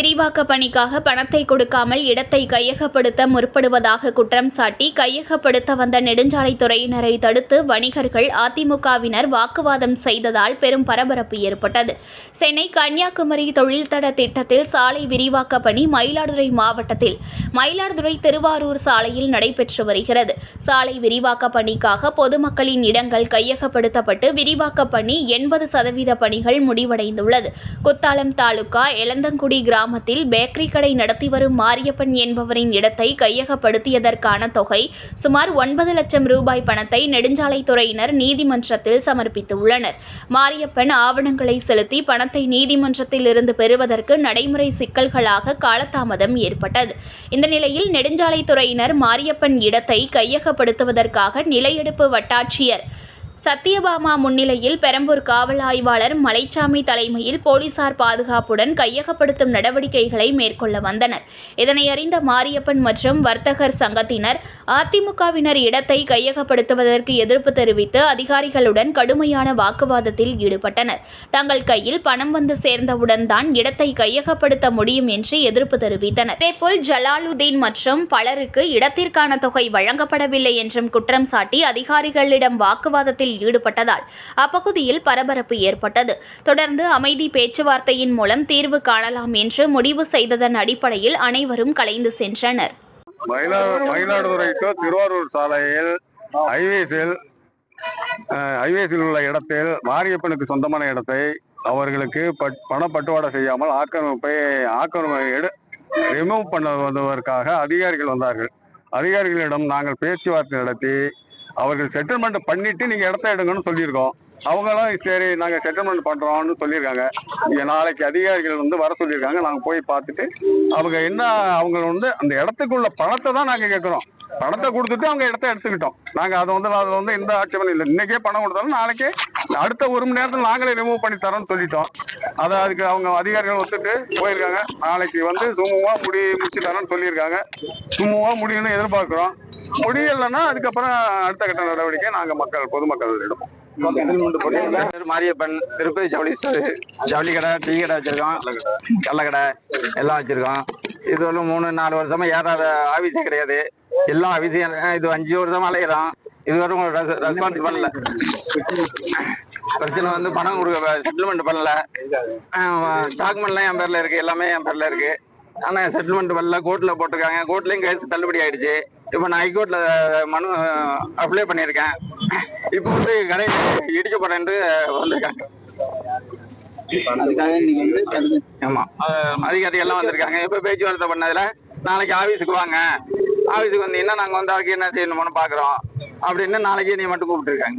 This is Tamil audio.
விரிவாக்க பணிக்காக பணத்தை கொடுக்காமல் இடத்தை கையகப்படுத்த முற்படுவதாக குற்றம் சாட்டி கையகப்படுத்த வந்த நெடுஞ்சாலைத்துறையினரை தடுத்து வணிகர்கள் அதிமுகவினர் வாக்குவாதம் செய்ததால் பெரும் பரபரப்பு ஏற்பட்டது. சென்னை கன்னியாகுமரி தொழில்தட திட்டத்தில் சாலை விரிவாக்க பணி மயிலாடுதுறை மாவட்டத்தில். மயிலாடுதுறை திருவாரூர் சாலையில் நடைபெற்று வருகிறது. சாலை விரிவாக்க பணிக்காக பொதுமக்களின் இடங்கள் கையகப்படுத்தப்பட்டு விரிவாக்க பணி எண்பது சதவீத பணிகள் முடிவடைந்துள்ளது. குத்தாலம் தாலுகா எலந்தங்குடி கிராமத்தில் பேக்கரி கடை நடத்தி வரும் மாரியப்பன் என்பவரின் இடத்தை கையகப்படுத்தியதற்கான தொகை சுமார் ஒன்பது லட்சம் ரூபாய் பணத்தை நெடுஞ்சாலைத்துறையினர் நீதிமன்றத்தில் சமர்ப்பித்துள்ளனர். மாரியப்பன் ஆவணங்களை செலுத்தி பணத்தை நீதிமன்றத்தில் இருந்து பெறுவதற்கு நடைமுறை சிக்கல்களாக காலதாமதம் ஏற்பட்டது. இந்த நிலையில் நெடுஞ்சாலைத்துறையினர் மாரியப்பன் இடத்தை கையகப்படுத்துவதற்காக நிலையெடுப்பு வட்டாட்சியர் சத்யபாமா முன்னிலையில் பெரம்பூர் காவல் ஆய்வாளர் மலைச்சாமி தலைமையில் போலீசார் பாதுகாப்புடன் கையகப்படுத்தும் நடவடிக்கைகளை மேற்கொள்ள வந்தனர். இதனை அறிந்த மாரியப்பன் மற்றும் வர்த்தகர் சங்கத்தினர் அதிமுகவினர் இடத்தை கையகப்படுத்துவதற்கு எதிர்ப்பு தெரிவித்து அதிகாரிகளுடன் கடுமையான வாக்குவாதத்தில் ஈடுபட்டனர். தங்கள் கையில் பணம் வந்து சேர்ந்தவுடன் தான் இடத்தை கையகப்படுத்த முடியும் என்று எதிர்ப்பு தெரிவித்தனர். இதேபோல் ஜலாலுதீன் மற்றும் பலருக்கு இடத்திற்கான தொகை வழங்கப்படவில்லை என்றும் குற்றம் சாட்டி அதிகாரிகளிடம் வாக்குவாதத்தில் ஈடுபட்டதால் அப்பகுதியில் பரபரப்பு ஏற்பட்டது. தொடர்ந்து அமைதி பேச்சுவார்த்தையின் மூலம் தீர்வு காணலாம் என்று முடிவு செய்ததன் அடிப்படையில் அனைவரும் கலைந்து சென்றனர். மயிலாடுதுறை டு திருவாரூர் சாலையில் ஹைவேஸில் ஹைவேஸில் உள்ள இடத்தில் மாரியப்பனுக்கு சொந்தமான இடத்தை அவர்களுக்கு பட் பணப்பட்டுவாடை செய்யாமல் ஆக்கிரமிப்பை ஆக்கிரமி எடு ரிமூவ் பண்ணுவதற்காக அதிகாரிகள் வந்தார்கள். அதிகாரிகளிடம் நாங்கள் பேச்சுவார்த்தை நடத்தி அவர்கள் செட்டில்மெண்ட் பண்ணிட்டு நீங்க இடத்த எடுங்கன்னு சொல்லியிருக்கோம். அவங்களும் சரி நாங்க செட்டில்மெண்ட் பண்றோம்னு சொல்லியிருக்காங்க. இங்க நாளைக்கு அதிகாரிகள் வந்து வர சொல்லியிருக்காங்க. நாங்க போய் பார்த்துட்டு அவங்க என்ன அவங்க வந்து அந்த இடத்துக்குள்ள பணத்தை தான் நாங்க கேட்கிறோம். பணத்தை கொடுத்துட்டு அவங்க இடத்த எடுத்துக்கிட்டோம். நாங்க அதை வந்து அதில் வந்து எந்த ஆட்சேபனும் இல்லை. இன்னைக்கே பணம் கொடுத்தாலும் நாளைக்கு அடுத்த ஒரு மணி நேரத்தில் நாங்களே ரிமூவ் பண்ணி தரோம்னு சொல்லிட்டோம். அதை அதுக்கு அவங்க அதிகாரிகள் ஒத்துட்டு போயிருக்காங்க. நாளைக்கு வந்து சுமூகமா முடி முடிச்சு தரோம்னு சொல்லியிருக்காங்க. சுமூகமா முடியும்னு எதிர்பார்க்கிறோம். முடியலைன்னா அதுக்கப்புறம் அடுத்த கட்ட நடவடிக்கை நாங்க மக்கள் பொதுமக்கள் எடுப்போம். மாரியப்பன் திருப்பதி ஜவுளி ஜவுளி கடை டீ கடை வச்சிருக்கோம். கடை எல்லாம் வச்சிருக்கோம். இது ஒரு மூணு நாலு வருஷமா ஏறாத ஆபீஸே கிடையாது. எல்லாம் ஆபீஸையும் இது அஞ்சு வருஷமா அலையிறோம். இதுவரை ரெஸ்பான்ஸ் பண்ணல. பிரச்சனை வந்து பணம் கொடுக்க செட்டில்மெண்ட் பண்ணல. டாக்குமெண்ட்லாம் என் பேர்ல இருக்கு எல்லாமே என் பேர்ல இருக்கு. ஆனா செட்டில்மெண்ட் பண்ணல. கோர்ட்ல போட்டிருக்காங்க. கோர்ட்லயும் கேஸ் தள்ளுபடி ஆயிடுச்சு. இப்போ நான் ஹைகோர்ட்ல மனு அப்ளை பண்ணியிருக்கேன். இப்போ வந்து கடை இடிக்க போறேன்ட்டு வந்திருக்காங்க. ஆமா. அதிகாரி எல்லாம் வந்திருக்காங்க. இப்ப பேச்சுவார்த்தை பண்ணதுல நாளைக்கு ஆபீஸுக்கு வாங்க. ஆபீஸுக்கு வந்தீங்கன்னா நாங்க வந்து அதுக்கு என்ன செய்யணும்னு பாக்குறோம். அப்படின்னு நாளைக்கு நீ மட்டும் கூப்பிட்டு இருக்காங்க